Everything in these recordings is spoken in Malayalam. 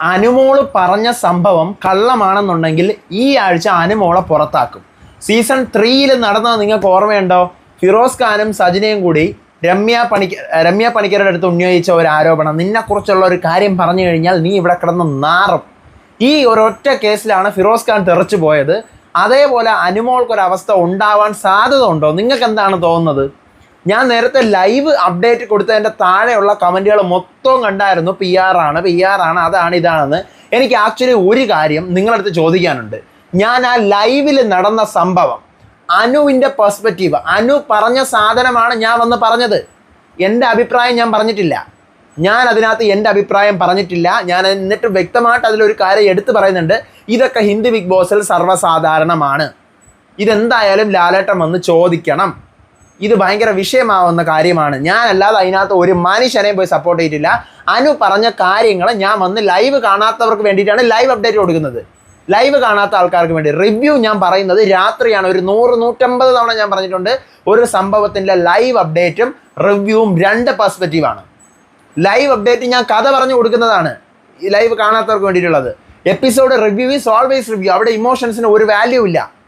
അനുമോൾ പറഞ്ഞ സംഭവം കള്ളമാണെന്നുണ്ടെങ്കിൽ ഈ ആഴ്ച അനുമോളെ പുറത്താക്കും. സീസൺ ത്രീയിൽ നടന്നത് നിങ്ങൾക്ക് ഓർമ്മയുണ്ടോ? ഫിറോസ് ഖാനും സജിനയും കൂടി രമ്യ പണിക്ക രമ്യ പണിക്കരുടെ അടുത്ത് ഉന്നയിച്ച ഒരു ആരോപണം. നിന്നെക്കുറിച്ചുള്ള ഒരു കാര്യം പറഞ്ഞു കഴിഞ്ഞാൽ നീ ഇവിടെ കിടന്ന് നാറും. ഈ ഒരൊറ്റ കേസിലാണ് ഫിറോസ് ഖാൻ തെറിച്ചു പോയത്. അതേപോലെ അനുമോൾക്കൊരവസ്ഥ ഉണ്ടാവാൻ സാധ്യത ഉണ്ടോ? നിങ്ങൾക്ക് എന്താണ് തോന്നുന്നത്? ഞാൻ നേരത്തെ ലൈവ് അപ്ഡേറ്റ് കൊടുത്തതിന്റെ താഴെയുള്ള കമന്റുകൾ മൊത്തം കണ്ടായിരുന്നു. പി ആർ ആണ്. പി ആർ ആണ്. അതാണ് ഇതാണെന്ന്. എനിക്ക് ആക്ച്വലി ഒരു കാര്യം നിങ്ങളടുത്ത് ചോദിക്കാനുണ്ട്. ഞാൻ ആ ലൈവിൽ നടന്ന സംഭവം അനുവിന്റെ പെർസ്പെക്റ്റീവ് അനു പറഞ്ഞ സാധനമാണ് ഞാൻ വന്ന് പറഞ്ഞത്. എന്റെ അഭിപ്രായം ഞാൻ പറഞ്ഞിട്ടില്ല. ഞാൻ അതിനകത്ത് എന്റെ അഭിപ്രായം പറഞ്ഞിട്ടില്ല. ഞാൻ എന്നിട്ട് വ്യക്തമായിട്ട് അതിലൊരു കാര്യം എടുത്തു പറയുന്നുണ്ട്. ഇതൊക്കെ ഹിന്ദി ബിഗ് ബോസിൽ സർവസാധാരണമാണ്. ഇതെന്തായാലും ലാലേട്ടം വന്ന് ചോദിക്കണം. ഇത് ഭയങ്കര വിഷയമാവുന്ന കാര്യമാണ്. ഞാനല്ലാതെ അതിനകത്ത് ഒരു മനുഷ്യനെയും പോയി സപ്പോർട്ട് ചെയ്തിട്ടില്ല. അനു പറഞ്ഞ കാര്യങ്ങൾ ഞാൻ വന്ന് ലൈവ് കാണാത്തവർക്ക് വേണ്ടിയിട്ടാണ് ലൈവ് അപ്ഡേറ്റ് കൊടുക്കുന്നത്. ലൈവ് കാണാത്ത ആൾക്കാർക്ക് വേണ്ടി. റിവ്യൂ ഞാൻ പറയുന്നത് രാത്രിയാണ്. ഒരു നൂറ് നൂറ്റമ്പത് തവണ ഞാൻ പറഞ്ഞിട്ടുണ്ട്. ഒരു സംഭവത്തിന്റെ ലൈവ് അപ്ഡേറ്റും റിവ്യൂവും രണ്ട് പെർസ്പെക്റ്റീവാണ് ലൈവ് അപ്ഡേറ്റ് ഞാൻ കഥ പറഞ്ഞു കൊടുക്കുന്നതാണ്. ലൈവ് കാണാത്തവർക്ക് വേണ്ടിയിട്ടുള്ളത്. Episode review is always review അവിടെ ഇമോഷൻസിന് ഒരു വാല്യൂ ഇല്ല.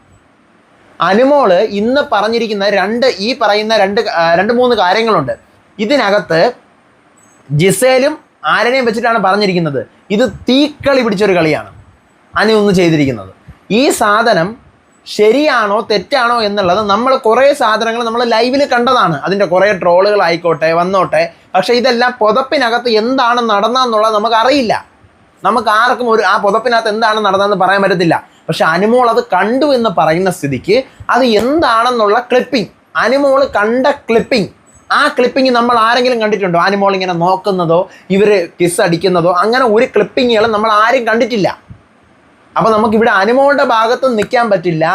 അനുമോൾ ഇന്ന് പറഞ്ഞിരിക്കുന്ന രണ്ട് ഈ പറയുന്ന രണ്ട് രണ്ട് മൂന്ന് കാര്യങ്ങളുണ്ട്. ഇതിനകത്ത് ജിസേലും ആരനെയും വെച്ചിട്ടാണ് പറഞ്ഞിരിക്കുന്നത്. ഇത് തീക്കളി പിടിച്ചൊരു കളിയാണ്. അനു ഒന്ന് ചെയ്തിരിക്കുന്നത്. ഈ സാധനം ശരിയാണോ തെറ്റാണോ എന്നുള്ളത് നമ്മൾ കുറേ സാധനങ്ങൾ നമ്മൾ ലൈവിൽ കണ്ടതാണ്. അതിന്റെ കുറേ ട്രോളുകൾ ആയിക്കോട്ടെ വന്നോട്ടെ. പക്ഷേ ഇതെല്ലാം പുതപ്പിനകത്ത് എന്താണ് നടന്നതെന്നുള്ളത് നമുക്കറിയില്ല. നമുക്ക് ആർക്കും ഒരു ആ പുതപ്പിനകത്ത് എന്താണ് നടന്നതെന്ന് പറയാൻ പറ്റത്തില്ല. പക്ഷെ അനുമോൾ അത് കണ്ടു എന്ന് പറയുന്ന സ്ഥിതിക്ക് അത് എന്താണെന്നുള്ള ക്ലിപ്പിംഗ് അനുമോൾ കണ്ട ക്ലിപ്പിംഗ് ആ ക്ലിപ്പിംഗ് നമ്മൾ ആരെങ്കിലും കണ്ടിട്ടുണ്ടോ? അനുമോൾ ഇങ്ങനെ നോക്കുന്നതോ ഇവർ കിസ് അടിക്കുന്നതോ അങ്ങനെ ഒരു ക്ലിപ്പിങ്ങുകൾ നമ്മൾ ആരും കണ്ടിട്ടില്ല. അപ്പോൾ നമുക്കിവിടെ അനുമോളുടെ ഭാഗത്തും നിൽക്കാൻ പറ്റില്ല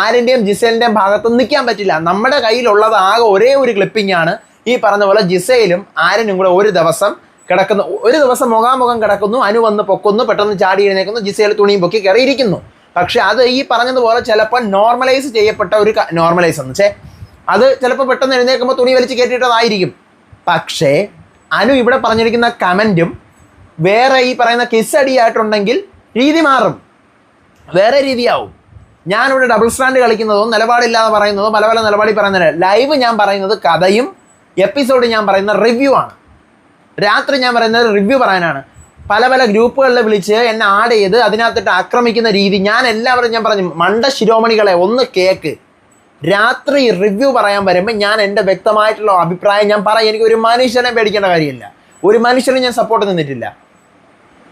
ആരിന്റെയും ജിസേലിന്റെയും ഭാഗത്തും നിൽക്കാൻ പറ്റില്ല. നമ്മുടെ കയ്യിലുള്ളത് ആകെ ഒരേ ഒരു ക്ലിപ്പിംഗ് ആണ്. ഈ പറഞ്ഞ പോലെ ജിസയിലും ആരനും കൂടെ ഒരു ദിവസം കിടക്കുന്നു. ഒരു ദിവസം മുഖാമുഖം കിടക്കുന്നു അനു വന്ന് പൊക്കുന്നു പെട്ടെന്ന് ചാടി എഴുന്നേക്കുന്നു ജിസയിൽ തുണിയും പൊക്കി കയറിയിരിക്കുന്നു. പക്ഷെ അത് ഈ പറഞ്ഞതുപോലെ ചിലപ്പോൾ നോർമലൈസ് ചെയ്യപ്പെട്ട ഒരു നോർമലൈസ് എന്ന് വെച്ചേ അത് ചിലപ്പോൾ പെട്ടെന്ന് എഴുന്നേൽക്കുമ്പോൾ തുണി വലിച്ച് കയറ്റിയിട്ടതായിരിക്കും. പക്ഷേ അനു ഇവിടെ പറഞ്ഞിരിക്കുന്ന കമന്റും വേറെ ഈ പറയുന്ന കിസ് അടിയായിട്ടുണ്ടെങ്കിൽ രീതി മാറും. വേറെ രീതിയാവും. ഞാനിവിടെ ഡബിൾ സ്റ്റാൻഡ് കളിക്കുന്നതോ നിലപാടില്ലാതെ പറയുന്നതോ പല പല നിലപാടിൽ പറയുന്നത് ലൈവ് ഞാൻ പറയുന്നത് കഥയും എപ്പിസോഡ് ഞാൻ പറയുന്ന റിവ്യൂ ആണ്. രാത്രി ഞാൻ പറയുന്നത് റിവ്യൂ പറയാനാണ്. പല പല ഗ്രൂപ്പുകളിൽ വിളിച്ച് എന്നെ ആഡ് ചെയ്ത് അതിനകത്തിട്ട് ആക്രമിക്കുന്ന രീതി ഞാൻ എല്ലാവരും ഞാൻ പറഞ്ഞു മണ്ട ശിരോമണികളെ ഒന്ന് കേക്ക്. രാത്രി റിവ്യൂ പറയാൻ വരുമ്പോൾ ഞാൻ എന്റെ വ്യക്തമായിട്ടുള്ള അഭിപ്രായം ഞാൻ പറയാം. എനിക്ക് ഒരു മനുഷ്യനെ പേടിക്കേണ്ട കാര്യമില്ല. ഒരു മനുഷ്യനും ഞാൻ സപ്പോർട്ട് നിന്നിട്ടില്ല.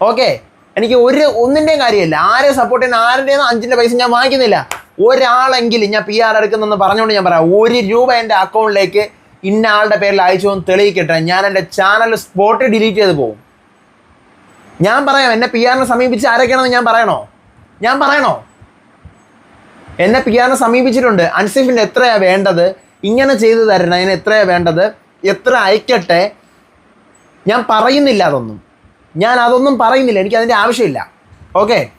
ഓക്കെ എനിക്ക് ഒരു ഒന്നിന്റെയും കാര്യമില്ല. ആരെ സപ്പോർട്ട് ചെയ്യുന്ന ആരുടെയും അഞ്ചിന്റെ പൈസ ഞാൻ വാങ്ങിക്കുന്നില്ല. ഒരാളെങ്കിലും ഞാൻ പി ആർ എടുക്കുന്നെന്ന് പറഞ്ഞുകൊണ്ട് ഞാൻ പറയാം. ഒരു രൂപ എന്റെ അക്കൗണ്ടിലേക്ക് ഇന്ന ആളുടെ പേരിൽ അയച്ചു എന്ന് തെളിയിക്കട്ടെ. ഞാൻ എന്റെ ചാനൽ സ്പോട്ട് ഡിലീറ്റ് ചെയ്ത് പോകും. ഞാൻ പറയാം എന്നെ പി ആറിനെ സമീപിച്ച് ആരൊക്കെയാണെന്ന് ഞാൻ പറയണോ? ഞാൻ പറയണോ? എന്നെ പി ആറിനെ സമീപിച്ചിട്ടുണ്ട്. അൻസിഫിന് എത്രയാണ് വേണ്ടത്? ഇങ്ങനെ ചെയ്തു തരണം അതിന് എത്രയാണ് വേണ്ടത്? എത്ര അയക്കട്ടെ? ഞാൻ പറയുന്നില്ല അതൊന്നും. ഞാൻ അതൊന്നും പറയുന്നില്ല. എനിക്ക് അതിന്റെ ആവശ്യമില്ല. ഓക്കെ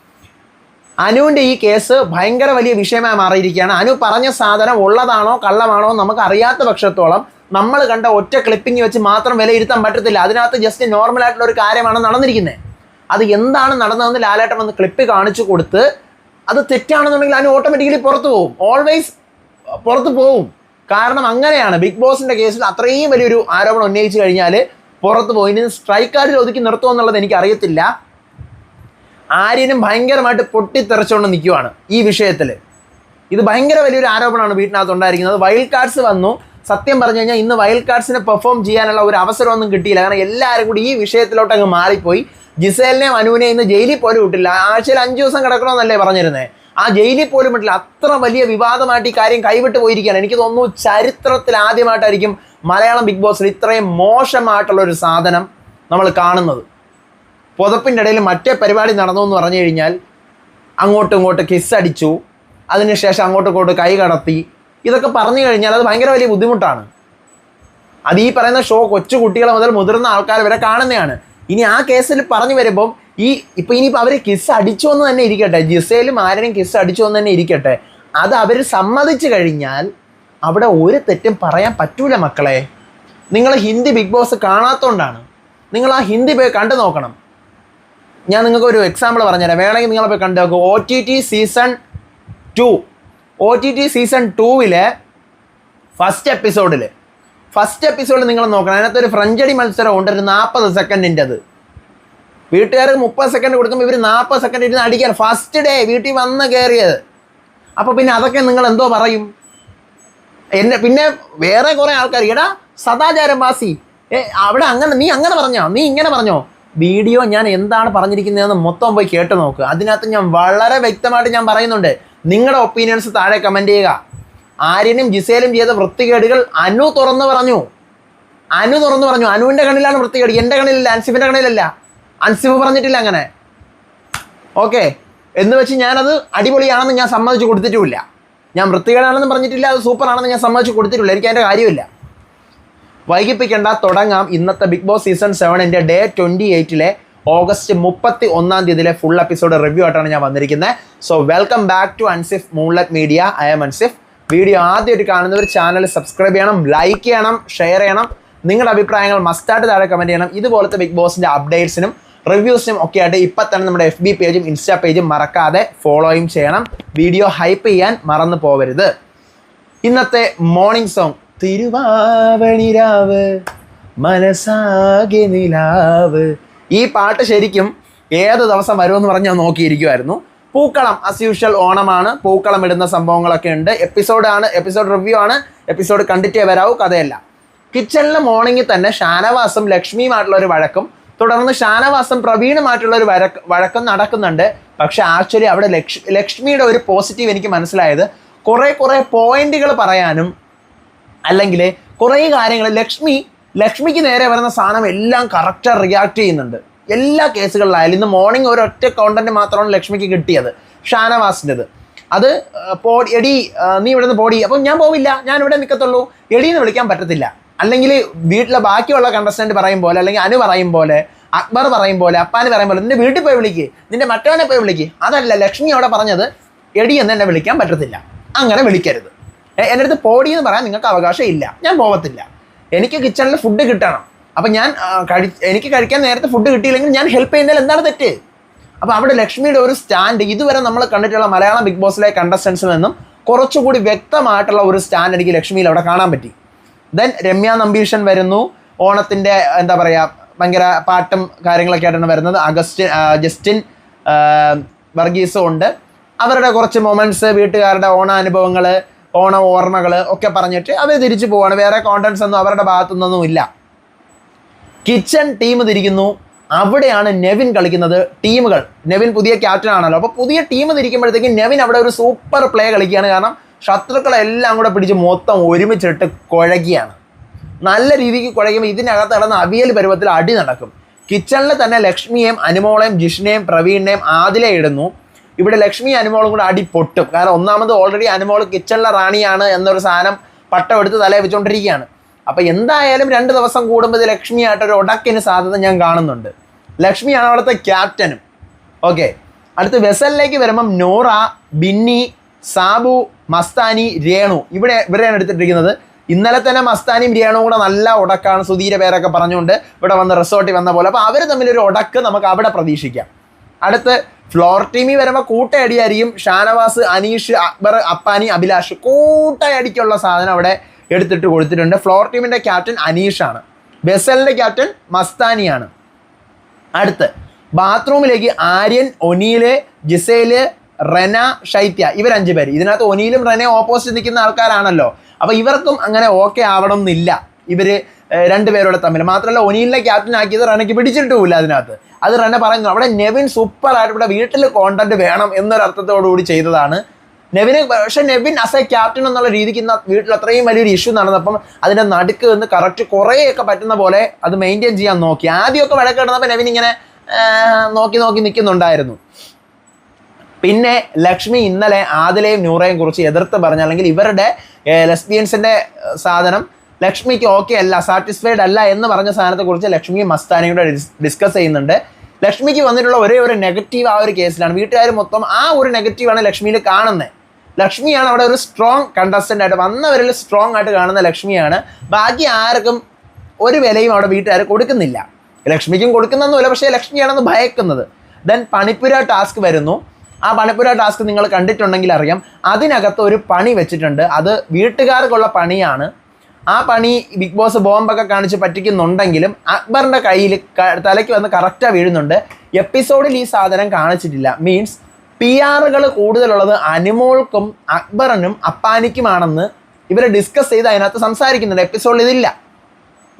അനുവിന്റെ ഈ കേസ് ഭയങ്കര വലിയ വിഷയമായി മാറിയിരിക്കുകയാണ്. അനു പറഞ്ഞ സാധനം ഉള്ളതാണോ കള്ളമാണോ നമുക്ക് അറിയാത്ത പക്ഷത്തോളം നമ്മൾ കണ്ട ഒറ്റ ക്ലിപ്പിംഗ് വെച്ച് മാത്രം വിലയിരുത്താൻ പറ്റത്തില്ല. അതിനകത്ത് ജസ്റ്റ് നോർമൽ ആയിട്ടുള്ള ഒരു കാര്യമാണ് നടന്നിരിക്കുന്നത്. അത് എന്താണ് നടന്നതെന്ന് ലാലേട്ടൻ വന്ന് ക്ലിപ്പ് കാണിച്ചു കൊടുത്ത് അത് തെറ്റാണെന്നുണ്ടെങ്കിൽ അതിന് ഓട്ടോമാറ്റിക്കലി പുറത്തു പോകും ഓൾവേസ് പുറത്തു പോകും കാരണം അങ്ങനെയാണ് ബിഗ് ബോസിന്റെ കേസിൽ അത്രയും വലിയൊരു ആരോപണം ഉന്നയിച്ചു കഴിഞ്ഞാൽ പുറത്തു പോയി ഇനി സ്ട്രൈക്കാരിൽ ഒതുക്കി നിർത്തുമോ എന്നുള്ളത് എനിക്ക് അറിയത്തില്ല. ആര്യനും ഭയങ്കരമായിട്ട് പൊട്ടിത്തെറിച്ചുകൊണ്ട് നിൽക്കുവാണ് ഈ വിഷയത്തിൽ ഇത് ഭയങ്കര വലിയൊരു ആരോപണമാണ് വീട്ടിനകത്ത് ഉണ്ടായിരിക്കുന്നത്. വൈൽഡ് കാർഡ്സ് വന്നു. സത്യം പറഞ്ഞു കഴിഞ്ഞാൽ ഇന്ന് വൈൽഡ് കാർഡ്സിനെ പെർഫോം ചെയ്യാനുള്ള ഒരു അവസരമൊന്നും കിട്ടിയില്ല. കാരണം എല്ലാവരും കൂടി ഈ വിഷയത്തിലോട്ട് അങ്ങ് മാറിപ്പോയി. ജിസേലിനെയും അനുവിനെയും ഇന്ന് ജയിലിൽ പോലും വിട്ടില്ല ആഴ്ചയിൽ അഞ്ച് ദിവസം കിടക്കണമെന്നല്ലേ പറഞ്ഞിരുന്നത് ആ ജയിലിൽ പോലും വിട്ടില്ല അത്ര വലിയ വിവാദമായിട്ട് ഈ കാര്യം കൈവിട്ട് പോയിരിക്കുകയാണ്. എനിക്ക് തോന്നുന്നു ചരിത്രത്തിൽ ആദ്യമായിട്ടായിരിക്കും മലയാളം ബിഗ് ബോസിൽ ഇത്രയും മോശമായിട്ടുള്ള ഒരു സാധനം നമ്മൾ കാണുന്നത്. പുതപ്പിന്റെ ഇടയിൽ മറ്റേ പരിപാടി നടന്നു എന്ന് പറഞ്ഞു കഴിഞ്ഞാൽ അങ്ങോട്ടും ഇങ്ങോട്ടും കിസ് അടിച്ചു. അതിനുശേഷം അങ്ങോട്ടും ഇങ്ങോട്ടും കൈ കടത്തി. ഇതൊക്കെ പറഞ്ഞു കഴിഞ്ഞാൽ അത് ഭയങ്കര വലിയ ബുദ്ധിമുട്ടാണ്. അത് ഈ പറയുന്ന ഷോ കൊച്ചു കുട്ടികൾ മുതൽ മുതിർന്ന ആൾക്കാർ വരെ കാണുന്നതാണ്. ഇനി ആ കേസിൽ പറഞ്ഞു വരുമ്പം ഈ ഇപ്പം ഇനിയിപ്പോൾ അവർ കിസ് അടിച്ചു എന്ന് തന്നെ ഇരിക്കട്ടെ. ജിസയിലും ആരെയും കിസ് അടിച്ചു എന്ന് തന്നെ ഇരിക്കട്ടെ. അത് അവർ സമ്മതിച്ചു കഴിഞ്ഞാൽ അവിടെ ഒരു തെറ്റും പറയാൻ പറ്റൂല മക്കളെ. നിങ്ങൾ ഹിന്ദി ബിഗ് ബോസ് കാണാത്തതുകൊണ്ടാണ് നിങ്ങൾ ആ ഹിന്ദി പോയി കണ്ടു നോക്കണം. ഞാൻ നിങ്ങൾക്ക് ഒരു എക്സാമ്പിൾ പറഞ്ഞുതരാം. വേണമെങ്കിൽ നിങ്ങളെ പോയി കണ്ടു നോക്കൂ. O T T season two O T T season ടൂവിലെ first എപ്പിസോഡിൽ ഫസ്റ്റ് എപ്പിസോഡ് നിങ്ങൾ നോക്കണം. അതിനകത്ത് ഒരു ഫ്രഞ്ചടി മത്സരം ഉണ്ട്. ഒരു നാൽപ്പത് സെക്കൻഡിന്റെ അത്. വീട്ടുകാർക്ക് മുപ്പത് സെക്കൻഡ് കൊടുക്കുമ്പോൾ ഇവർ നാൽപ്പത് സെക്കൻഡ് ഇരുന്ന് അടിക്കാൻ ഫസ്റ്റ് ഡേ വീട്ടിൽ വന്ന് കയറിയത് അപ്പോൾ പിന്നെ അതൊക്കെ നിങ്ങൾ എന്തോ പറയും? എന്നെ പിന്നെ വേറെ കുറേ ആൾക്കാർ എടാ സദാചാരം വാസി. ഏ അവിടെ അങ്ങനെ നീ അങ്ങനെ പറഞ്ഞോ? നീ ഇങ്ങനെ പറഞ്ഞോ? വീഡിയോ ഞാൻ എന്താണ് പറഞ്ഞിരിക്കുന്നതെന്ന് മൊത്തം പോയി കേട്ട് നോക്കുക അതിനകത്ത് ഞാൻ വളരെ വ്യക്തമായിട്ട് ഞാൻ പറയുന്നുണ്ട്. നിങ്ങളുടെ ഒപ്പീനിയൻസ് താഴെ കമന്റ് ചെയ്യുക. ആര്യനും ജിസേലും ചെയ്ത വൃത്തികേടുകൾ അനു തുറന്നു പറഞ്ഞു. അനു തുറന്നു പറഞ്ഞു. അനുവിന്റെ കണ്ണിലാണ് വൃത്തികേട്. എന്റെ കണ്ണിലല്ല അൻസിഫിന്റെ കണ്ണിലല്ല. അൻസിഫ് പറഞ്ഞിട്ടില്ല അങ്ങനെ. ഓക്കെ. എന്ന് വെച്ച് ഞാനത് അടിപൊളിയാണെന്ന് ഞാൻ സമ്മതിച്ചു കൊടുത്തിട്ടുമില്ല. ഞാൻ വൃത്തികേടാണെന്ന് പറഞ്ഞിട്ടില്ല അത് സൂപ്പറാണെന്ന് ഞാൻ സമ്മതിച്ചു കൊടുത്തിട്ടില്ല എനിക്ക് അതിന്റെ കാര്യമില്ല. വൈകിപ്പിക്കേണ്ട തുടങ്ങാം ഇന്നത്തെ ബിഗ് ബോസ് സീസൺ സെവനിന്റെ ഡേ ട്വന്റി എയ്റ്റിലെ ഓഗസ്റ്റ് മുപ്പത്തി ഒന്നാം തീയതിയിലെ ഫുൾ എപ്പിസോഡ് റിവ്യൂ ആയിട്ടാണ് ഞാൻ വന്നിരിക്കുന്നത്. So welcome back to Ansif Moonlet media I'm Ansif video ആദ്യമായിട്ട് കാണുന്നവർ ചാനൽ സബ്സ്ക്രൈബ് ചെയ്യണം ലൈക്ക് ചെയ്യണം ഷെയർ ചെയ്യണം. നിങ്ങളുടെ അഭിപ്രായങ്ങൾ മസ്റ്റായിട്ട് താഴെ കമന്റ് ചെയ്യണം. ഇതുപോലത്തെ ബിഗ് ബോസിന്റെ അപ്ഡേറ്റ്സിനും റിവ്യൂസിനും ഒക്കെ ആയിട്ട് ഇപ്പം തന്നെ നമ്മുടെ എഫ് ബി പേജും ഇൻസ്റ്റാ പേജും മറക്കാതെ ഫോളോയും ചെയ്യണം. വീഡിയോ ഹൈപ്പ് ചെയ്യാൻ മറന്നു പോവരുത് ഇന്നത്തെ മോർണിംഗ് സോങ് തിരുവാവണിരാവ് മനസാകെ നിലാവ്. ഈ പാട്ട് ശരിക്കും ഏത് ദിവസം വരുമെന്ന് പറഞ്ഞ് ഞാൻ നോക്കിയിരിക്കുമായിരുന്നു പൂക്കളം അസ് യൂഷ്വൽ ഓണമാണ്. പൂക്കളം ഇടുന്ന സംഭവങ്ങളൊക്കെ ഉണ്ട്. എപ്പിസോഡാണ് എപ്പിസോഡ് റിവ്യൂ ആണ്. എപ്പിസോഡ് കണ്ടിട്ടേ വരാവൂ കഥയല്ല. കിച്ചണിലെ മോർണിംഗിൽ തന്നെ ഷാനവാസും ലക്ഷ്മിയുമായിട്ടുള്ള ഒരു വഴക്കും തുടർന്ന് ഷാനവാസും പ്രവീണുമായിട്ടുള്ള ഒരു വഴക്ക് വഴക്കം നടക്കുന്നുണ്ട്. പക്ഷെ ആക്ച്വലി അവിടെ ലക്ഷ് ലക്ഷ്മിയുടെ ഒരു പോസിറ്റീവ് എനിക്ക് മനസ്സിലായത് കുറേ കുറേ പോയിന്റുകൾ പറയാനും അല്ലെങ്കിൽ കുറേ കാര്യങ്ങൾ ലക്ഷ്മി ലക്ഷ്മിക്ക് നേരെ വരുന്ന സാധനം എല്ലാം കറക്റ്റായി റിയാക്ട് ചെയ്യുന്നുണ്ട്. എല്ലാ കേസുകളിലായാലും ഇന്ന് മോർണിംഗ് ഒരൊറ്റ കോണ്ടന്റ് മാത്രമാണ് ലക്ഷ്മിക്ക് കിട്ടിയത്. ഷാനവാസിന്റെത്. അത് പോ എടി നീ ഇവിടെ നിന്ന് പോടി. അപ്പം ഞാൻ പോവില്ല. ഞാൻ ഇവിടെ നിൽക്കത്തുള്ളൂ എടീന്ന് വിളിക്കാൻ പറ്റത്തില്ല. അല്ലെങ്കിൽ വീട്ടിലെ ബാക്കിയുള്ള കണ്ടസ്റ്റന്റ് പറയും പോലെ അല്ലെങ്കിൽ അനു പറയും പോലെ അക്ബർ പറയും പോലെ അപ്പാന് പറയും പോലെ നിന്റെ വീട്ടിൽ പോയി വിളിക്ക്. നിന്റെ മറ്റവനെ പോയി വിളിക്ക്. അതല്ല ലക്ഷ്മി അവിടെ പറഞ്ഞത് എടി എന്ന് എന്നെ വിളിക്കാൻ പറ്റത്തില്ല. അങ്ങനെ വിളിക്കരുത്. എന്റെ അടുത്ത് പോടി എന്ന് പറയാൻ നിങ്ങൾക്ക് അവകാശം ഇല്ല. ഞാൻ പോകത്തില്ല എനിക്ക് കിച്ചണിൽ ഫുഡ് കിട്ടണം. അപ്പം ഞാൻ എനിക്ക് കഴിക്കാൻ നേരത്തെ ഫുഡ് കിട്ടിയില്ലെങ്കിൽ ഞാൻ ഹെൽപ്പ് ചെയ്യുന്നതിൽ എന്താണ് തെറ്റ്? അപ്പോൾ അവിടെ ലക്ഷ്മിയുടെ ഒരു സ്റ്റാൻഡ് ഇതുവരെ നമ്മൾ കണ്ടിട്ടുള്ള മലയാളം ബിഗ് ബോസിലെ കണ്ടസ്റ്റൻസിൽ നിന്നും കുറച്ചുകൂടി വ്യക്തമായിട്ടുള്ള ഒരു സ്റ്റാൻഡ് എനിക്ക് ലക്ഷ്മിയിൽ അവിടെ കാണാൻ പറ്റി. ദെൻ രമ്യ നമ്പീഷൻ വരുന്നു. ഓണത്തിന്റെ എന്താ പറയുക ഭയങ്കര പാട്ടും കാര്യങ്ങളൊക്കെ ആയിട്ടാണ് വരുന്നത്. അഗസ്റ്റിൻ ജസ്റ്റിൻ വർഗീസും ഉണ്ട്. അവരുടെ കുറച്ച് മൊമെന്റ്സ് വീട്ടുകാരുടെ ഓണാനുഭവങ്ങൾ ഓണ ഓർമ്മകൾ ഒക്കെ പറഞ്ഞിട്ട് അവർ തിരിച്ചു പോവാണ്. വേറെ കോണ്ടൻസ് ഒന്നും അവരുടെ ഭാഗത്തുനിന്നൊന്നും ഇല്ല. കിച്ചൺ ടീം തിരിക്കുന്നു അവിടെയാണ് നെവിൻ കളിക്കുന്നത് ടീമുകൾ. നെവിൻ പുതിയ ക്യാപ്റ്റൻ ആണല്ലോ. അപ്പോൾ പുതിയ ടീം തിരിക്കുമ്പോഴത്തേക്കും നെവിൻ അവിടെ ഒരു സൂപ്പർ പ്ലേ കളിക്കുകയാണ്. കാരണം ശത്രുക്കളെല്ലാം കൂടെ പിടിച്ച് മൊത്തം ഒരുമിച്ചിട്ട് കുഴകിയാണ്. നല്ല രീതിക്ക് കുഴയുമ്പോൾ ഇതിനകത്ത് നടന്ന അവിയൽ പരുവത്തിൽ അടി നടക്കും. കിച്ചണിൽ തന്നെ ലക്ഷ്മിയെയും അനുമോളെയും ജിഷ്ണയും പ്രവീണിനെയും ആദിലെ ഇടുന്നു. ഇവിടെ ലക്ഷ്മി അനുമോളും കൂടെ അടി പൊട്ടും. കാരണം ഒന്നാമത് ഓൾറെഡി അനുമോൾ കിച്ചണിലെ റാണിയാണ് എന്നൊരു സാധനം പട്ടം എടുത്ത് തലയിൽ വെച്ചുകൊണ്ടിരിക്കുകയാണ് അപ്പോൾ എന്തായാലും രണ്ട് ദിവസം കൂടുമ്പോൾ ഇത് ലക്ഷ്മിയായിട്ടൊരു ഉടക്കിന് സാധ്യത ഞാൻ കാണുന്നുണ്ട്. ലക്ഷ്മിയാണ് അവിടുത്തെ ക്യാപ്റ്റനും. ഓക്കെ. അടുത്ത് വെസലിലേക്ക് വരുമ്പം നോറ ബിന്നി സാബു മസ്താനി രേണു. ഇവിടെ ഇവരെയാണ് എടുത്തിട്ടിരിക്കുന്നത്. ഇന്നലെ തന്നെ മസ്താനിയും രേണുവും കൂടെ നല്ല ഉടക്കാണ് സുധീര പേരൊക്കെ പറഞ്ഞുകൊണ്ട് ഇവിടെ വന്ന് റിസോർട്ടിൽ വന്ന പോലെ. അപ്പോൾ അവർ തമ്മിലൊരു ഉടക്ക് നമുക്ക് അവിടെ പ്രതീക്ഷിക്കാം. അടുത്ത് ഫ്ലോർ ടീമിൽ വരുമ്പോൾ കൂട്ടയടിയായിരിക്കും ഷാനവാസ് അനീഷ് അക്ബർ അപ്പാനി അഭിലാഷ്. കൂട്ടയടിക്കുള്ള സാധനം അവിടെ എടുത്തിട്ട് കൊടുത്തിട്ടുണ്ട്. ഫ്ലോർ ടീമിന്റെ ക്യാപ്റ്റൻ അനീഷാണ്. ബെസലിന്റെ ക്യാപ്റ്റൻ മസ്താനിയാണ്. അടുത്ത് ബാത്റൂമിലേക്ക് ആര്യൻ ഒനീൽ ജിസേൽ റെന ഷൈത്യ ഇവരഞ്ച് പേര്. ഇതിനകത്ത് ഒനീലും റെനയും ഓപ്പോസിറ്റ് നിൽക്കുന്ന ആൾക്കാരാണല്ലോ. അപ്പോൾ ഇവർക്കും അങ്ങനെ ഓക്കെ ആവണം എന്നില്ല. ഇവർ രണ്ടുപേരോടെ തമ്മിൽ. മാത്രമല്ല ഒനീലിനെ ക്യാപ്റ്റൻ ആക്കിയത് റെനയ്ക്ക് പിടിച്ചിട്ടുമില്ല അതിനകത്ത്. അത് റെന പറയുന്നു അവിടെ നെവിൻ സൂപ്പറായിട്ട് ഇവിടെ വീട്ടിൽ കോണ്ടന്റ് വേണം എന്നൊരു അർത്ഥത്തോടു കൂടി ചെയ്തതാണ് നെവിന് പക്ഷെ നെവിൻ ആസ് എ ക്യാപ്റ്റൻ എന്നുള്ള രീതിക്ക് ഇന്ന് വീട്ടിൽ അത്രയും വലിയൊരു ഇഷ്യൂ നടന്നപ്പം അതിന്റെ നടുക്ക് നിന്ന് കറക്റ്റ് കുറേയൊക്കെ പറ്റുന്ന പോലെ അത് മെയിന്റെയിൻ ചെയ്യാൻ നോക്കി. ആദ്യമൊക്കെ വഴക്ക് കിടന്നപ്പോൾ നെവിൻ ഇങ്ങനെ നോക്കി നോക്കി നിൽക്കുന്നുണ്ടായിരുന്നു. പിന്നെ ലക്ഷ്മി ഇന്നലെ ആദിലയും നൂറയും കുറിച്ച് എതിർത്ത് പറഞ്ഞ അല്ലെങ്കിൽ ഇവരുടെ ലെസ്ബിയൻസിന്റെ സാധനം ലക്ഷ്മിക്ക് ഓക്കെ അല്ല സാറ്റിസ്ഫൈഡ് അല്ല എന്ന് പറഞ്ഞ സാധനത്തെക്കുറിച്ച് ലക്ഷ്മി മസ്താനിയുടെ ഡിസ്കസ് ചെയ്യുന്നുണ്ട്. ലക്ഷ്മിക്ക് വന്നിട്ടുള്ള ഒരേ ഒരു നെഗറ്റീവ് ആ ഒരു കേസിലാണ് വീട്ടുകാർ മൊത്തം ആ ഒരു നെഗറ്റീവാണ് ലക്ഷ്മിയിൽ കാണുന്നത് ലക്ഷ്മിയാണ് അവിടെ ഒരു സ്ട്രോങ് കണ്ടസ്റ്റന്റ് ആയിട്ട് വന്നവരിൽ സ്ട്രോങ് ആയിട്ട് കാണുന്ന ലക്ഷ്മിയാണ്. ബാക്കി ആർക്കും ഒരു വിലയും അവിടെ വീട്ടുകാർ കൊടുക്കുന്നില്ല. ലക്ഷ്മിക്കും കൊടുക്കുന്നൊന്നുമില്ല പക്ഷേ ലക്ഷ്മിയാണെന്ന് ഭയക്കുന്നത്. ദെൻ പണിപ്പുര ടാസ്ക് വരുന്നു. ആ പണിപ്പുര ടാസ്ക് നിങ്ങൾ കണ്ടിട്ടുണ്ടെങ്കിൽ അറിയാം. അതിനകത്ത് ഒരു പണി വെച്ചിട്ടുണ്ട്. അത് വീട്ടുകാർക്കുള്ള പണിയാണ്. ആ പണി ബിഗ് ബോസ് ബോംബൊക്കെ കാണിച്ച് പറ്റിക്കുന്നുണ്ടെങ്കിലും അക്ബറിന്റെ കയ്യിൽ തലയ്ക്ക് വന്ന് കറക്റ്റാണ് വീഴുന്നുണ്ട്. എപ്പിസോഡിൽ ഈ സാധനം കാണിച്ചിട്ടില്ല. മീൻസ് പി ആറുകൾ കൂടുതലുള്ളത് അനുമോൾക്കും അക്ബറിനും അപ്പാനിക്കുമാണെന്ന് ഇവർ ഡിസ്കസ് ചെയ്ത് അതിനകത്ത് സംസാരിക്കുന്നുണ്ട്. എപ്പിസോഡിൽ ഇതില്ല.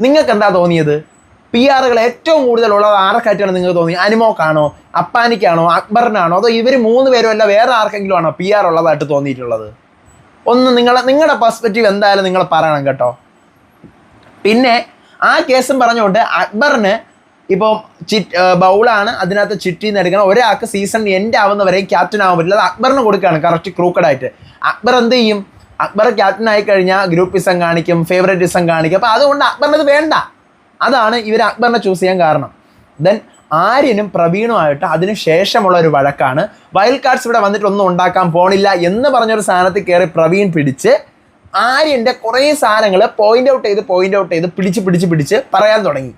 നിങ്ങൾക്ക് എന്താ തോന്നിയത് പി ആറുകൾ ഏറ്റവും കൂടുതലുള്ളത് ആർക്കായിട്ടാണ് നിങ്ങൾക്ക് തോന്നി അനുമോക്കാണോ? അപ്പാനിക്കാണോ? അക്ബറിനാണോ? അതോ ഇവർ മൂന്ന് പേരും അല്ല വേറെ ആർക്കെങ്കിലും ആണോ പി ആർ ഉള്ളതായിട്ട് തോന്നിയിട്ടുള്ളത്? ഒന്ന് നിങ്ങളെ നിങ്ങളുടെ പെർസ്പെക്റ്റീവ് എന്തായാലും നിങ്ങൾ പറയണം കേട്ടോ. പിന്നെ ആ കേസും പറഞ്ഞുകൊണ്ട് അക്ബറിന് ഇപ്പോൾ ചിറ്റ് ബൗളാണ്. അതിനകത്ത് ചിറ്റി നിന്ന് എടുക്കണം. ഒരാൾക്ക് സീസൺ എൻഡ് ആവുന്നവരെ ക്യാപ്റ്റൻ ആവാൻ പറ്റില്ല. അത് അക്ബറിന് കൊടുക്കുകയാണ്. കറക്റ്റ് ക്രൂക്കഡായിട്ട്. അക്ബർ എന്ത് ചെയ്യും? അക്ബർ ക്യാപ്റ്റൻ ആയി കഴിഞ്ഞാൽ ഗ്രൂപ്പിസം കാണിക്കും ഫേവറേറ്റിസം കാണിക്കും. അപ്പോൾ അതുകൊണ്ട് അക്ബറിനത് വേണ്ട. അതാണ് ഇവർ അക്ബറിനെ ചൂസ് ചെയ്യാൻ കാരണം. ദെൻ ആര്യനും പ്രവീണുമായിട്ട് അതിനു ശേഷമുള്ള ഒരു വഴക്കാണ്. വൈൽഡ് കാർഡ്സ് ഇവിടെ വന്നിട്ട് ഒന്നും ഉണ്ടാക്കാൻ പോണില്ല എന്ന് പറഞ്ഞൊരു സാധനത്തിൽ കയറി പ്രവീൺ പിടിച്ച് ആര്യന്റെ കുറേ സാധനങ്ങൾ പോയിന്റ് ഔട്ട് ചെയ്ത് പോയിന്റ് ഔട്ട് ചെയ്ത് പിടിച്ച് പിടിച്ച് പിടിച്ച് പറയാൻ തുടങ്ങി.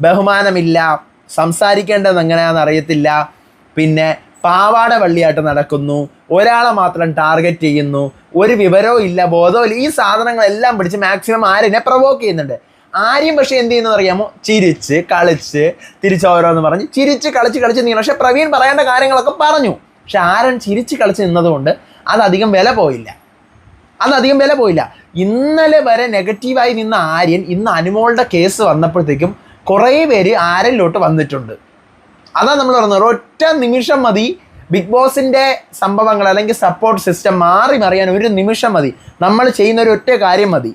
ബഹുമാനമില്ല. സംസാരിക്കേണ്ടത് എങ്ങനെയാണെന്ന് അറിയത്തില്ല. പിന്നെ പാവാട വള്ളിയായിട്ട് നടക്കുന്നു. ഒരാളെ മാത്രം ടാർഗറ്റ് ചെയ്യുന്നു. ഒരു വിവരവും ഇല്ല ബോധവും ഈ സാധനങ്ങളെല്ലാം പിടിച്ച് മാക്സിമം ആരെന്നെ പ്രൊവോക്ക് ചെയ്യുന്നുണ്ട്. ആരെയും പക്ഷെ എന്ത് ചെയ്യുന്നത് അറിയാമോ? ചിരിച്ച് കളിച്ച് തിരിച്ചോരോന്ന് പറഞ്ഞ് ചിരിച്ച് കളിച്ച് കളിച്ച് നീങ്ങണം പക്ഷെ പ്രവീൺ പറയേണ്ട കാര്യങ്ങളൊക്കെ പറഞ്ഞു. പക്ഷെ ആരൻ ചിരിച്ച് കളിച്ച് നിന്നതുകൊണ്ട് അതധികം വില പോയില്ല. അതധികം വില പോയില്ല. ഇന്നലെ വരെ നെഗറ്റീവായി നിന്ന ആര്യൻ ഇന്ന് അനുമോളുടെ കേസ് വന്നപ്പോഴത്തേക്കും കുറേ പേര് ആരലിലോട്ട് വന്നിട്ടുണ്ട്. അതാ നമ്മൾ പറഞ്ഞത്. ഒറ്റ നിമിഷം മതി ബിഗ് ബോസിന്റെ സംഭവങ്ങൾ അല്ലെങ്കിൽ സപ്പോർട്ട് സിസ്റ്റം മാറി മറിയാൻ ഒരു നിമിഷം മതി. നമ്മൾ ചെയ്യുന്ന ഒരു ഒറ്റ കാര്യം മതി.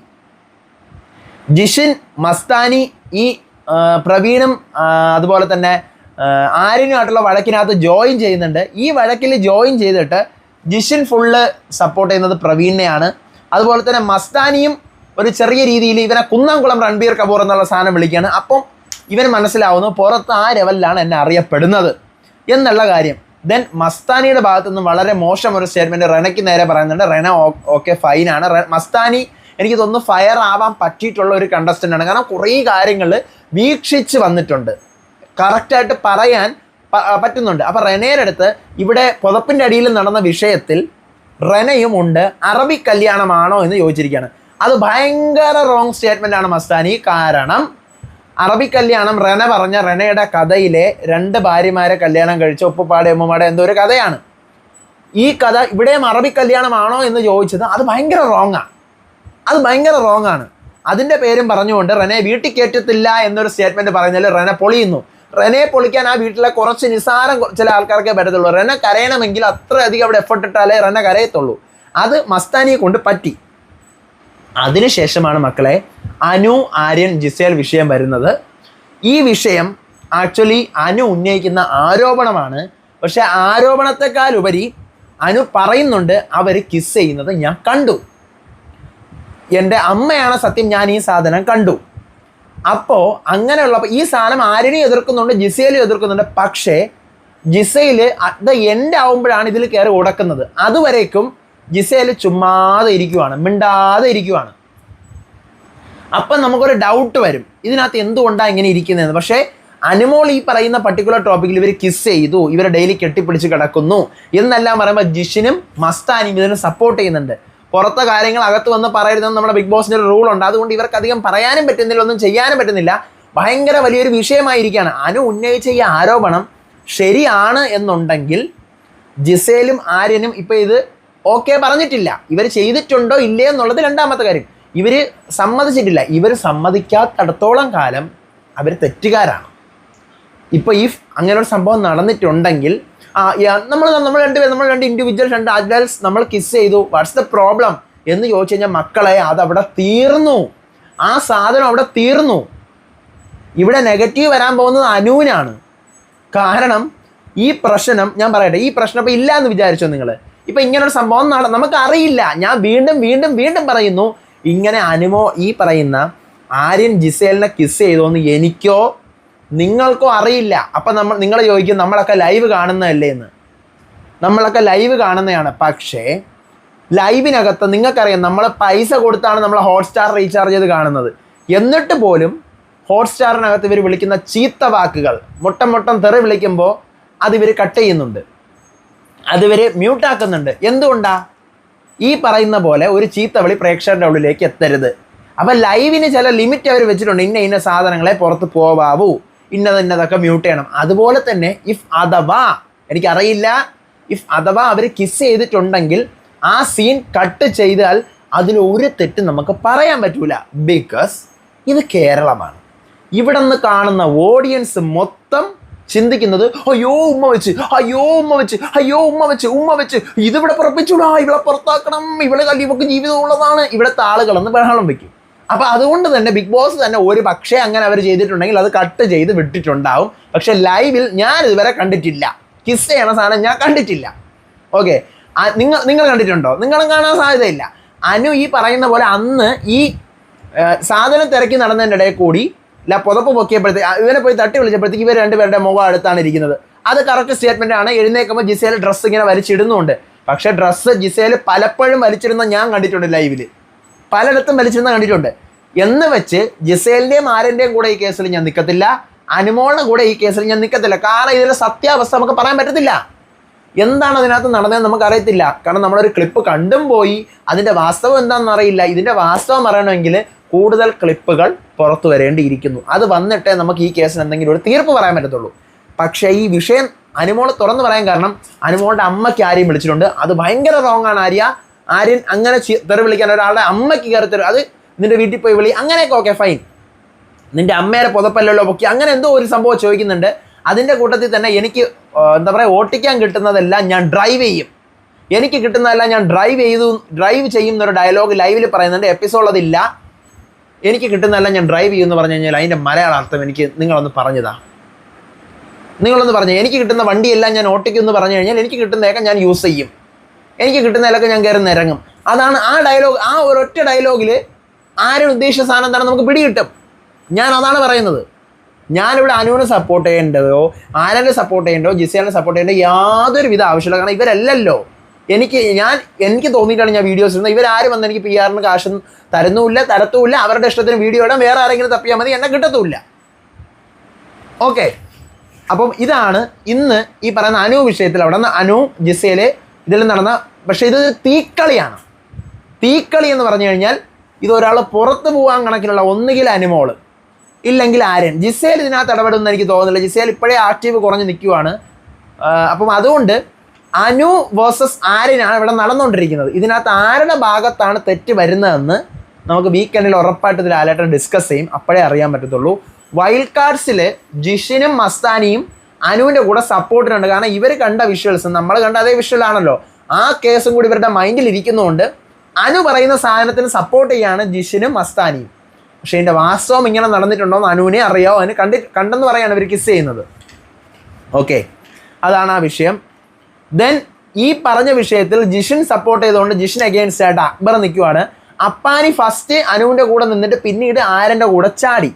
ജിഷിൻ മസ്താനി ഈ പ്രവീണും അതുപോലെ തന്നെ ആര്യനുമായിട്ടുള്ള വഴക്കിനകത്ത് ജോയിൻ ചെയ്യുന്നുണ്ട്. ഈ വഴക്കിൽ ജോയിൻ ചെയ്തിട്ട് ജിഷിൻ ഫുള്ള് സപ്പോർട്ട് ചെയ്യുന്നത് പ്രവീണിനെയാണ്. അതുപോലെ തന്നെ മസ്താനിയും ഒരു ചെറിയ രീതിയിൽ ഇവനെ കുന്നംകുളം രൺബീർ കപൂർ എന്നുള്ള സാധനം വിളിക്കുകയാണ്. അപ്പം ഇവന് മനസ്സിലാവുന്നു പുറത്ത് ആ ലെവലിലാണ് എന്നെ അറിയപ്പെടുന്നത്. എന്നുള്ള കാര്യം. ദെൻ മസ്താനിയുടെ ഭാഗത്തു നിന്നും വളരെ മോശം ഒരു സ്റ്റേറ്റ്മെന്റ് റെനയ്ക്ക് നേരെ പറയുന്നുണ്ട്. റെന ഓക്കെ ഫൈനാണ് മസ്താനി എനിക്ക് തോന്നുന്നു ഫയർ ആവാൻ പറ്റിയിട്ടുള്ള ഒരു കണ്ടസ്റ്റന്റ് ആണ്. കാരണം കുറേ കാര്യങ്ങൾ വീക്ഷിച്ച് വന്നിട്ടുണ്ട്. കറക്റ്റായിട്ട് പറയാൻ പറ്റുന്നുണ്ട്. അപ്പോൾ റെനയുടെ അടുത്ത് ഇവിടെ പുതപ്പിന്റെ അടിയിൽ നടന്ന വിഷയത്തിൽ റെനയും ഉണ്ട്. അറബി കല്യാണമാണോ എന്ന് ചോദിച്ചിരിക്കുകയാണ്. അത് ഭയങ്കര റോങ് സ്റ്റേറ്റ്മെന്റ് ആണ് മസ്താനി. കാരണം അറബി കല്യാണം റെന പറഞ്ഞ റെനയുടെ കഥയിലെ രണ്ട് ഭാര്യമാരെ കല്യാണം കഴിച്ച. ഉപ്പുപ്പാടെ ഉമ്മമാടെ എന്തോ ഒരു കഥയാണ്. ഈ കഥ ഇവിടെയും അറബി കല്യാണമാണോ എന്ന് ചോദിച്ചത് അത് ഭയങ്കര റോങ്ങാണ് അത് ഭയങ്കര റോങ് ആണ്. അതിന്റെ പേരും പറഞ്ഞുകൊണ്ട് റെനെ വീട്ടിൽ കയറ്റത്തില്ല എന്നൊരു സ്റ്റേറ്റ്മെന്റ് പറഞ്ഞാൽ റെന പൊളിയുന്നു. റെനെ പൊളിക്കാൻ ആ വീട്ടിലെ കുറച്ച് നിസാരം ചില ആൾക്കാർക്കേ പറ്റത്തുള്ളൂ. റെന കരയണമെങ്കിൽ അത്രയധികം അവിടെ എഫർട്ട് ഇട്ടാലേ റെന കരയത്തുള്ളൂ. അത് മസ്താനിയെ കൊണ്ട് പറ്റി. അതിനുശേഷമാണ് മക്കളെ അനു ആര്യൻ ജിസേൽ വിഷയം വരുന്നത്. ഈ വിഷയം ആക്ച്വലി അനു ഉന്നയിക്കുന്ന ആരോപണമാണ്. പക്ഷെ ആരോപണത്തെക്കാൾ ഉപരി അനു പറയുന്നുണ്ട് അവർ കിസ് ചെയ്യുന്നത് ഞാൻ കണ്ടു. എന്റെ അമ്മയാണ് സത്യം ഞാൻ ഈ സാധനം കണ്ടു. അപ്പോൾ അങ്ങനെയുള്ള ഈ സാധനം ആര്യനെ എതിർക്കുന്നുണ്ട് ജിസയിലും എതിർക്കുന്നുണ്ട്. പക്ഷേ ജിസയിൽ ദ എൻഡ് ആവുമ്പോഴാണ് ഇതിൽ കയറി ഉടക്കുന്നത്. അതുവരേക്കും ജിസയിൽ ചുമ്മാതെ ഇരിക്കുവാണ് മിണ്ടാതെ ഇരിക്കുവാണ്. അപ്പം നമുക്കൊരു ഡൗട്ട് വരും ഇതിനകത്ത് എന്തുകൊണ്ടാണ് ഇങ്ങനെ ഇരിക്കുന്നതെന്ന്. പക്ഷേ അനുമോൾ ഈ പറയുന്ന പർട്ടിക്കുലർ ടോപ്പിക്കിൽ ഇവർ കിസ് ചെയ്തു ഇവർ ഡെയിലി കെട്ടിപ്പിടിച്ച് കിടക്കുന്നു എന്നെല്ലാം പറയുമ്പോൾ ജിഷിനും മസ്താനിയും ഇതിനെ സപ്പോർട്ട് ചെയ്യുന്നുണ്ട്. പുറത്തെ കാര്യങ്ങൾ അകത്ത് വന്ന് പറയരുതെന്ന് നമ്മുടെ ബിഗ് ബോസിന്റെ ഒരു റൂളുണ്ട് അതുകൊണ്ട് ഇവർക്ക് അധികം പറയാനും പറ്റുന്നില്ല ഒന്നും ചെയ്യാനും പറ്റുന്നില്ല. ഭയങ്കര വലിയൊരു വിഷയമായിരിക്കുകയാണ് അനു ഉന്നയിച്ച ഈ ആരോപണം ശരിയാണ് എന്നുണ്ടെങ്കിൽ ജിസേലും ആര്യനും ഇപ്പോൾ ഇത് ഓക്കെ പറഞ്ഞിട്ടില്ല. ഇവർ ചെയ്തിട്ടുണ്ടോ ഇല്ലേ എന്നുള്ളത് രണ്ടാമത്തെ കാര്യം. ഇവർ സമ്മതിച്ചിട്ടില്ല. ഇവർ സമ്മതിക്കാത്തടത്തോളം കാലം അവർ തെറ്റുകാരാണ്. ഇപ്പോൾ അങ്ങനെ ഒരു സംഭവം നടന്നിട്ടുണ്ടെങ്കിൽ ആ നമ്മൾ നമ്മൾ രണ്ട് നമ്മൾ രണ്ട് ഇൻഡിവിജ്വൽ രണ്ട് അഡൽസ് നമ്മൾ കിസ് ചെയ്തു. വാട്ട്സ് ദ പ്രോബ്ലം എന്ന് ചോദിച്ചു കഴിഞ്ഞാൽ മക്കളെ അതവിടെ തീർന്നു. ആ സാധനം അവിടെ തീർന്നു. ഇവിടെ നെഗറ്റീവ് വരാൻ പോകുന്നത് അനുവിനാണ് കാരണം ഈ പ്രശ്നം ഞാൻ പറയട്ടെ ഈ പ്രശ്നം ഇപ്പോൾ ഇല്ല എന്ന് വിചാരിച്ചോ നിങ്ങൾ ഇപ്പം ഇങ്ങനൊരു സംഭവം നട നമുക്ക് അറിയില്ല ഞാൻ വീണ്ടും വീണ്ടും വീണ്ടും പറയുന്നു. ഇങ്ങനെ അനുമോ ഈ പറയുന്ന ആര്യൻ ജിസേലിനെ കിസ് ചെയ്തോന്ന് എനിക്കോ നിങ്ങൾക്കോ അറിയില്ല. അപ്പം നമ്മൾ നിങ്ങൾ ചോദിക്കും നമ്മളൊക്കെ ലൈവ് കാണുന്നതല്ലേ എന്ന്. നമ്മളൊക്കെ ലൈവ് കാണുന്നതാണ്. പക്ഷേ ലൈവിനകത്ത് നിങ്ങൾക്കറിയാം നമ്മൾ പൈസ കൊടുത്താണ് നമ്മൾ ഹോട്ട്സ്റ്റാർ റീചാർജ് ചെയ്ത് കാണുന്നത്. എന്നിട്ട് പോലും ഹോട്ട്സ്റ്റാറിനകത്ത് ഇവർ വിളിക്കുന്ന ചീത്ത വാക്കുകൾ മുട്ടം മുട്ടം തെറി വിളിക്കുമ്പോൾ അത് ഇവർ കട്ട് ചെയ്യുന്നുണ്ട്. അത് മ്യൂട്ട് മ്യൂട്ടാക്കുന്നുണ്ട് എന്തുകൊണ്ടാ? ഈ പറയുന്ന പോലെ ഒരു ചീത്തവിളി പ്രേക്ഷകരുടെ ഉള്ളിലേക്ക് എത്തരുത്. അപ്പം ലൈവിന് ചില ലിമിറ്റ് അവർ വെച്ചിട്ടുണ്ട്. ഇന്ന ഇന്ന സാധനങ്ങളെ പുറത്ത് പോവാവൂ. ഇന്നത് ഇന്നതൊക്കെ മ്യൂട്ട് ചെയ്യണം. അതുപോലെ തന്നെ ഇഫ് അഥവാ എനിക്കറിയില്ല. ഇഫ് അഥവാ അവർ കിസ് ചെയ്തിട്ടുണ്ടെങ്കിൽ ആ സീൻ കട്ട് ചെയ്താൽ അതിൽ ഒരു തെറ്റ് നമുക്ക് പറയാൻ പറ്റൂല. ബിക്കോസ് ഇത് കേരളമാണ്. ഇവിടെ നിന്ന് കാണുന്ന ഓഡിയൻസ് മൊത്തം ചിന്തിക്കുന്നത് അയ്യോ ഉമ്മ വെച്ച് അയ്യോ ഉമ്മ വെച്ച് അയ്യോ ഉമ്മ വെച്ച് ഉമ്മ വെച്ച് ഇതിവിടെ പുറപ്പിച്ചുടാ ഇവിടെ പുറത്താക്കണം ഇവിടെ ഇവക്ക് ജീവിതം ഉള്ളതാണ്. ഇവിടുത്തെ ആളുകളെന്ന് ബഹളം വെക്കും. അപ്പൊ അതുകൊണ്ട് തന്നെ ബിഗ് ബോസ് തന്നെ ഒരു പക്ഷേ അങ്ങനെ അവർ ചെയ്തിട്ടുണ്ടെങ്കിൽ അത് കട്ട് ചെയ്ത് വിട്ടിട്ടുണ്ടാവും. പക്ഷെ ലൈവിൽ ഞാൻ ഇതുവരെ കണ്ടിട്ടില്ല. കിസ് ചെയ്യണ സാധനം ഞാൻ കണ്ടിട്ടില്ല. ഓക്കെ നിങ്ങൾ നിങ്ങൾ കണ്ടിട്ടുണ്ടോ? നിങ്ങളും കാണാൻ സാധ്യതയില്ല. അനു ഈ പറയുന്ന പോലെ അന്ന് ഈ സാധനം തിരക്കി നടന്നതിന്റെ ഇടയിൽ കൂടി ല പുതപ്പ് പൊക്കിയപ്പോഴത്തേക്ക് ഇവനെ പോയി തട്ടി വിളിച്ചപ്പോഴത്തേക്ക് ഇവർ രണ്ടുപേരുടെ മുഖം അടുത്താണ് ഇരിക്കുന്നത്. അത് കറക്റ്റ് സ്റ്റേറ്റ്മെന്റ് ആണ്. എഴുന്നേക്കുമ്പോൾ ജിസേൽ ഡ്രസ്സ് ഇങ്ങനെ വലിച്ചിടുന്നുണ്ട്. പക്ഷെ ഡ്രസ്സ് ജിസേൽ പലപ്പോഴും വലിച്ചിടുന്ന ഞാൻ കണ്ടിട്ടുണ്ട് ലൈവിൽ പലയിടത്തും വലിച്ചിരുന്ന കണ്ടിട്ടുണ്ട്. എന്ന് വെച്ച് ജിസേലിന്റെയും ആരന്റെയും കൂടെ ഈ കേസിൽ ഞാൻ നിൽക്കത്തില്ല അനുമോളിന് കൂടെ ഈ കേസിൽ ഞാൻ നിൽക്കത്തില്ല കാരണം ഇതിലെ സത്യാവസ്ഥ നമുക്ക് പറയാൻ പറ്റത്തില്ല. എന്താണ് അതിനകത്ത് നടന്നതെന്ന് നമുക്ക് അറിയത്തില്ല കാരണം നമ്മളൊരു ക്ലിപ്പ് കണ്ടും പോയി. അതിന്റെ വാസ്തവം എന്താണെന്ന് അറിയില്ല. ഇതിന്റെ വാസ്തവം അറിയണമെങ്കിൽ കൂടുതൽ ക്ലിപ്പുകൾ പുറത്തു വരേണ്ടിയിരിക്കുന്നു. അത് വന്നിട്ടേ നമുക്ക് ഈ കേസിന് എന്തെങ്കിലും ഒരു തീർപ്പ് പറയാൻ പറ്റത്തുള്ളൂ. പക്ഷേ ഈ വിഷയം അനുമോൾ തുറന്നു പറയാൻ കാരണം അനുമോളുടെ അമ്മയ്ക്ക് ആരെയും വിളിച്ചിട്ടുണ്ട്. അത് ഭയങ്കര റോങ് ആണ് ആര്യ. ആര്യൻ അങ്ങനെ തെറി വിളിക്കാൻ ഒരാളുടെ അമ്മയ്ക്ക് കയറി തരും അത് നിന്റെ വീട്ടിൽ പോയി വിളി. അങ്ങനെയൊക്കെ ഓക്കെ ഫൈൻ നിന്റെ അമ്മയുടെ പുതപ്പല്ലല്ലോ പൊക്കി. അങ്ങനെ എന്തോ ഒരു സംഭവം ചോദിക്കുന്നുണ്ട്. അതിന്റെ കൂട്ടത്തിൽ തന്നെ എനിക്ക് എന്താ പറയുക ഓട്ടിക്കാൻ കിട്ടുന്നതെല്ലാം ഞാൻ ഡ്രൈവ് ചെയ്യും. എനിക്ക് കിട്ടുന്നതെല്ലാം ഞാൻ ഡ്രൈവ് ചെയ്തു ഡ്രൈവ് ചെയ്യുന്ന ഒരു ഡയലോഗ് ലൈവിൽ പറയുന്നുണ്ട്. എപ്പിസോഡ് അതില്ല. എനിക്ക് കിട്ടുന്നതെല്ലാം ഞാൻ ഡ്രൈവ് ചെയ്യുമെന്ന് പറഞ്ഞു കഴിഞ്ഞാൽ അതിന്റെ മലയാള അർത്ഥം എനിക്ക് നിങ്ങളൊന്ന് പറഞ്ഞതാ. നിങ്ങളൊന്ന് പറഞ്ഞു എനിക്ക് കിട്ടുന്ന വണ്ടിയെല്ലാം ഞാൻ ഓട്ടിക്കുമെന്ന് പറഞ്ഞു കഴിഞ്ഞാൽ എനിക്ക് കിട്ടുന്നതൊക്കെ ഞാൻ യൂസ് ചെയ്യും. എനിക്ക് കിട്ടുന്നതിലൊക്കെ ഞാൻ കയറി നിരങ്ങും. അതാണ് ആ ഡയലോഗ് ആ ഒരൊറ്റ ഡയലോഗിൽ ആരും ഉദ്ദേശിച്ച സാധനം എന്താണ് നമുക്ക് പിടികിട്ടും. ഞാൻ അതാണ് പറയുന്നത്. ഞാനിവിടെ അനുവിനെ സപ്പോർട്ട് ചെയ്യേണ്ടതോ ആരനെ സപ്പോർട്ട് ചെയ്യേണ്ടോ ജിസേലിനെ സപ്പോർട്ട് ചെയ്യേണ്ടോ യാതൊരു വിധ ആവശ്യമില്ല. കാരണം ഇവരല്ലല്ലോ. എനിക്ക് ഞാൻ എനിക്ക് തോന്നിയിട്ടാണ് ഞാൻ വീഡിയോസ് ഇടുന്നത്. ഇവരാരും വന്ന് എനിക്ക് പി ആറിന് കാശ് തരുന്നുമില്ല തരത്തുമില്ല. അവരുടെ ഇഷ്ടത്തിന് വീഡിയോ ഇടാൻ വേറെ ആരെങ്കിലും തപ്പിയാൽ മതി. എന്നെ കിട്ടത്തുമില്ല. ഓക്കെ അപ്പം ഇതാണ് ഇന്ന് ഈ പറയുന്ന അനു വിഷയത്തിൽ അവിടെ നിന്ന് അനു ജിസയിലെ ഇതിൽ നടന്ന പക്ഷേ ഇത് തീക്കളിയാണ്. തീക്കളി എന്ന് പറഞ്ഞു കഴിഞ്ഞാൽ ഇത് ഒരാൾ പുറത്ത് പോകാൻ കണക്കിലുള്ള ഒന്നുകിൽ അനുമോൾ ഇല്ലെങ്കിൽ ആര്യൻ. ജിസേൽ ഇതിനകത്ത് ഇടപെടുമെന്ന് എനിക്ക് തോന്നുന്നില്ല. ജിസേൽ ഇപ്പോഴേ ആക്റ്റീവ് കുറഞ്ഞ് നിൽക്കുവാണ്. അപ്പം അതുകൊണ്ട് അനു വേഴ്സസ് ആര്യനാണ് ഇവിടെ നടന്നുകൊണ്ടിരിക്കുന്നത്. ഇതിനകത്ത് ആരുടെ ഭാഗത്താണ് തെറ്റ് വരുന്നതെന്ന് നമുക്ക് വീക്കെൻഡിൽ ഉറപ്പായിട്ട് ഇതിൽ ആലായിട്ട് ഡിസ്കസ് ചെയ്യും. അപ്പോഴേ അറിയാൻ പറ്റത്തുള്ളൂ. വൈൽഡ് കാർഡ്സിൽ ജിഷിനും മസ്താനിയും അനുവിന്റെ കൂടെ സപ്പോർട്ടിനുണ്ട് കാരണം ഇവർ കണ്ട വിഷ്വൽസ് നമ്മൾ കണ്ട അതേ വിഷ്വൽ ആണല്ലോ. ആ കേസും കൂടി ഇവരുടെ മൈൻഡിൽ ഇരിക്കുന്നതുകൊണ്ട് അനു പറയുന്ന സാധനത്തിന് സപ്പോർട്ട് ചെയ്യാണ് ജിഷിനും മസ്താനിയും. പക്ഷേ ഇതിന്റെ വാസ്തവം ഇങ്ങനെ നടന്നിട്ടുണ്ടോ എന്ന് അനുവിനെ അറിയാമോ അതിന് കണ്ടി കണ്ടെന്ന് പറയാണ് ഇവർ കിസ് ചെയ്യുന്നത്. ഓക്കെ അതാണ് ആ വിഷയം. ദെൻ ഈ പറഞ്ഞ വിഷയത്തിൽ ജിഷിൻ സപ്പോർട്ട് ചെയ്തുകൊണ്ട് ജിഷിൻ അഗെയിൻസ്റ്റ് ആയിട്ട് അക്ബർ നിൽക്കുവാണ് അപ്പാനി ഫസ്റ്റ് അനുവിന്റെ കൂടെ നിന്നിട്ട് പിന്നീട് ആരന്റെ കൂടെ ചാടി.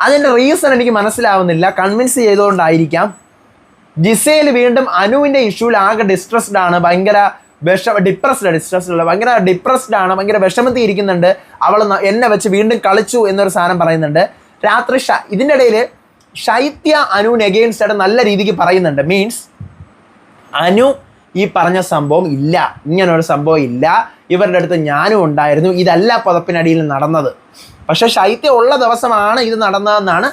അതിന്റെ റീസൺ എനിക്ക് മനസ്സിലാവുന്നില്ല. കൺവിൻസ് ചെയ്തുകൊണ്ടായിരിക്കാം. ജിസയിൽ വീണ്ടും അനുവിന്റെ ഇഷ്യൂവിൽ ആകെ ഡിസ്ട്രസ്ഡ് ആണ്. ഭയങ്കര വിഷ ഡിപ്രസ്ഡ് ഡിസ്ട്രസ്ഡ് അല്ല. ഭയങ്കര ഡിപ്രസ്ഡ് ആണ്. ഭയങ്കര വിഷമത്തി ഇരിക്കുന്നുണ്ട് അവൾ എന്നെ വെച്ച് വീണ്ടും കളിച്ചു എന്നൊരു സാധനം പറയുന്നുണ്ട്. രാത്രി ഷ ഇതിന്റെ ഇടയിൽ ശൈത്യ അനുവിന് എഗെയിൻസ്റ്റ് ആയിട്ട് നല്ല രീതിക്ക് പറയുന്നുണ്ട്. മീൻസ് അനു ഈ പറഞ്ഞ സംഭവം ഇല്ല. ഇങ്ങനെ ഒരു സംഭവം ഇല്ല. ഇവരുടെ അടുത്ത് ഞാനും ഉണ്ടായിരുന്നു. ഇതല്ല പുതപ്പിനടിയിൽ നടന്നത്. പക്ഷേ ശൈത്യം ഉള്ള ദിവസമാണ് ഇത് നടന്നതെന്നാണ്.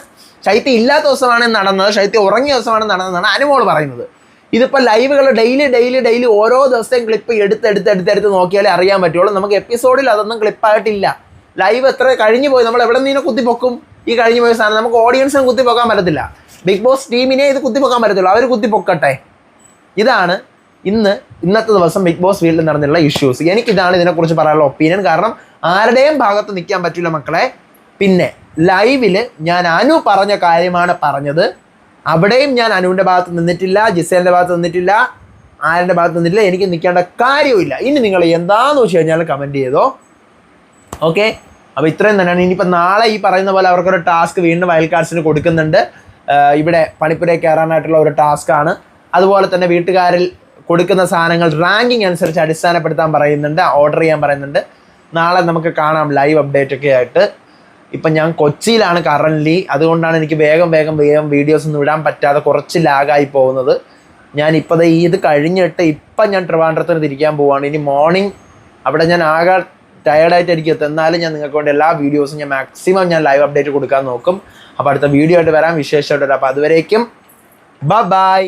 ശൈത്യം ഇല്ലാത്ത ദിവസമാണ് നടന്നത്. ശൈത്യം ഉറങ്ങിയ ദിവസമാണ് നടന്നതെന്നാണ് അനുമോൾ പറയുന്നത്. ഇതിപ്പോൾ ലൈവുകൾ ഡെയിലി ഡെയിലി ഡെയിലി ഓരോ ദിവസത്തെയും ക്ലിപ്പ് എടുത്ത് എടുത്ത് എടുത്ത് എടുത്ത് നോക്കിയാലേ അറിയാൻ പറ്റുള്ളൂ. നമുക്ക് എപ്പിസോഡിൽ അതൊന്നും ക്ലിപ്പായിട്ടില്ല. ലൈവ് എത്ര കഴിഞ്ഞു പോയി? നമ്മൾ എവിടെ നിന്ന് കുത്തിപ്പൊക്കും? ഈ കഴിഞ്ഞു പോയ സാധനം നമുക്ക് ഓഡിയൻസിനും കുത്തിപ്പൊക്കാൻ പറ്റത്തില്ല. ബിഗ് ബോസ് ടീമിനെ ഇത് കുത്തിപ്പൊക്കാൻ പറ്റത്തുള്ളൂ അവർ കുത്തിപ്പൊക്കട്ടെ. ഇതാണ് ഇന്ന് ഇന്നത്തെ ദിവസം ബിഗ് ബോസ് വീട്ടിൽ നടന്നിട്ടുള്ള ഇഷ്യൂസ് എനിക്കിതാണ് ഇതിനെക്കുറിച്ച് പറയാനുള്ള ഒപ്പീനിയൻ കാരണം ആരുടെയും ഭാഗത്ത് നിൽക്കാൻ പറ്റില്ല മക്കളെ. പിന്നെ ലൈവിൽ ഞാൻ അനു പറഞ്ഞ കാര്യമാണ് പറഞ്ഞത്. അവിടെയും ഞാൻ അനുവിന്റെ ഭാഗത്ത് നിന്നിട്ടില്ല ജിസേലിന്റെ ഭാഗത്ത് നിന്നിട്ടില്ല ആരുടെ ഭാഗത്ത് നിന്നിട്ടില്ല എനിക്ക് നിൽക്കേണ്ട കാര്യമില്ല ഇനി നിങ്ങൾ എന്താന്ന് വെച്ച് കഴിഞ്ഞാൽ കമന്റ് ചെയ്തോ. ഓക്കെ അപ്പോൾ ഇത്രയും തന്നെയാണ്. ഇനിയിപ്പോൾ നാളെ ഈ പറയുന്ന പോലെ അവർക്കൊരു ടാസ്ക് വീണ്ടും വയൽക്കാർസിന് കൊടുക്കുന്നുണ്ട്. ഇവിടെ പണിപ്പുരയിൽ കയറാനായിട്ടുള്ള ഒരു ടാസ്ക്കാണ് അതുപോലെ തന്നെ വീട്ടുകാരിൽ കൊടുക്കുന്ന സാധനങ്ങൾ റാങ്കിങ് അനുസരിച്ച് അടിസ്ഥാനപ്പെടുത്താൻ പറയുന്നുണ്ട് ഓർഡർ ചെയ്യാൻ പറയുന്നുണ്ട്. നാളെ നമുക്ക് കാണാം ലൈവ് അപ്ഡേറ്റ് ഒക്കെ ആയിട്ട്. ഇപ്പം ഞാൻ കൊച്ചിയിലാണ് കറന്റ്ലി അതുകൊണ്ടാണ് എനിക്ക് വേഗം വേഗം വേഗം വീഡിയോസ് ഒന്നും ഇടാൻ പറ്റാതെ കുറച്ച് ലാഗായി പോകുന്നത്. ഞാൻ ഇപ്പോൾ ഇത് കഴിഞ്ഞിട്ട് ഇപ്പം ഞാൻ ട്രിവാൻഡ്രത്തിന് തിരിക്കാൻ പോവാണ്. ഇനി മോർണിംഗ് അവിടെ ഞാൻ ആകെ ടയർഡായിട്ടായിരിക്കും എത്തും എന്നാലും ഞാൻ നിങ്ങൾക്ക് വേണ്ടി എല്ലാ വീഡിയോസും ഞാൻ മാക്സിമം ഞാൻ ലൈവ് അപ്ഡേറ്റ് കൊടുക്കാൻ നോക്കും. അപ്പോൾ അടുത്ത വീഡിയോ ആയിട്ട് വരാം. വിശേഷമായിട്ട് വരാം. അപ്പോൾ അതുവരേക്കും ബൈ